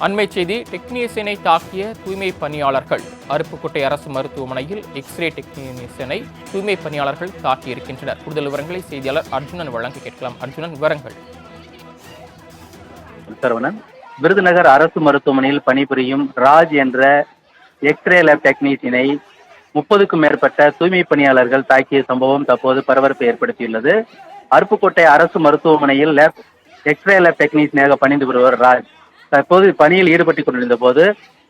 அண்மை செய்தி டெக்னீசியனை தாக்கிய தூய்மை பணியாளர்கள். அருப்புக்கோட்டை அரசு மருத்துவமனையில் எக்ஸ்ரே டெக்னீசியனை தூய்மை பணியாளர்கள் தாக்கியிருக்கின்றனர். கூடுதல் விவரங்களை செய்தியாளர் அர்ஜுனன் வழங்க கேட்கலாம். அர்ஜுனன் விவரங்கள். சரவணன் விருதுநகர் அரசு மருத்துவமனையில் பணிபுரியும் ராஜ் என்ற எக்ஸ்ரே லேப் டெக்னீஷியனை முப்பதுக்கும் மேற்பட்ட தூய்மை பணியாளர்கள் தாக்கிய சம்பவம் தற்போது பரபரப்பை ஏற்படுத்தியுள்ளது. அருப்புக்கோட்டை அரசு மருத்துவமனையில் லேப் எக்ஸ்ரே லேப் டெக்னீஷியனாக பணிந்து வருவர் ராஜ். தற்போது பணியில் ஈடுபட்டுக் கொண்டிருந்த போது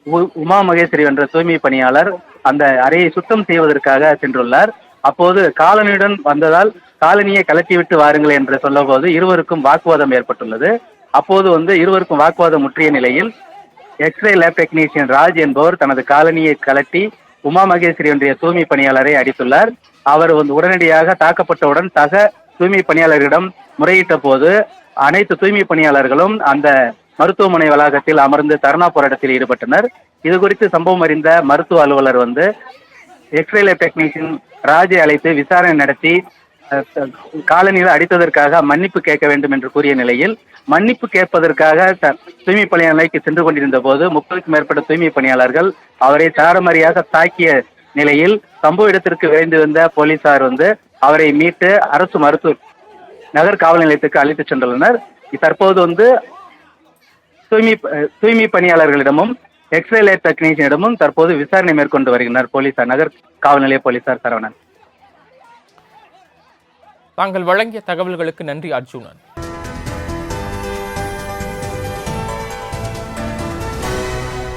உ- உமா மகேஸ்வரி என்ற தூய்மை பணியாளர் அந்த அறையை சுத்தம் செய்வதற்காக சென்றுள்ளார். அப்போது காலனியுடன் வந்ததால் காலனியை கலட்டிவிட்டு வாருங்கள் என்று சொல்லபோது இருவருக்கும் வாக்குவாதம் ஏற்பட்டுள்ளது. அப்போது வந்து இருவருக்கும் வாக்குவாதம் முற்றிய நிலையில் எக்ஸ்ரே லேப் டெக்னீஷியன் ராஜ் என்பவர் தனது காலனியை கலட்டி உமா மகேஸ்வரி என்ற தூய்மை பணியாளரை அடித்துள்ளார். அவர் வந்து உடனடியாக தாக்கப்பட்டவுடன் சக தூய்மை பணியாளர்களிடம் முறையிட்ட போது அனைத்து தூய்மை பணியாளர்களும் அந்த மருத்துவமனை வளாகத்தில் அமர்ந்து தர்ணா போராட்டத்தில் ஈடுபட்டனர். இது குறித்து சம்பவம் அறிந்த மருத்துவ அலுவலர் வந்து எக்ஸ்ரே டெக்னீஷியன் ராஜை அழைத்து விசாரணை நடத்தி காலனியில் அடித்ததற்காக மன்னிப்பு கேட்க வேண்டும் என்று கூறிய நிலையில் மன்னிப்பு கேட்பதற்காக த- தூய்மை பணியாளருக்கு சென்று கொண்டிருந்த போது முப்பதுக்கும் மேற்பட்ட தூய்மை பணியாளர்கள் அவரை தாரமறியாக தாக்கிய நிலையில் சம்பவ இடத்திற்கு விரைந்து வந்த போலீசார் வந்து அவரை மீட்டு அரசு மருத்துவ நகர் காவல் நிலையத்துக்கு அழைத்துச் சென்றுள்ளனர். தற்போது வந்து தூய்மை தூய்மை பணியாளர்களிடமும் எக்ஸ்ரே லேப் டெக்னீஷியனிடமும் தற்போது விசாரணை மேற்கொண்டு வருகின்றனர் போலீசார் நகர் காவல் நிலைய போலீசார் சரவணன். தாங்கள் வழங்கிய தகவல்களுக்கு நன்றி அர்ஜுனன்.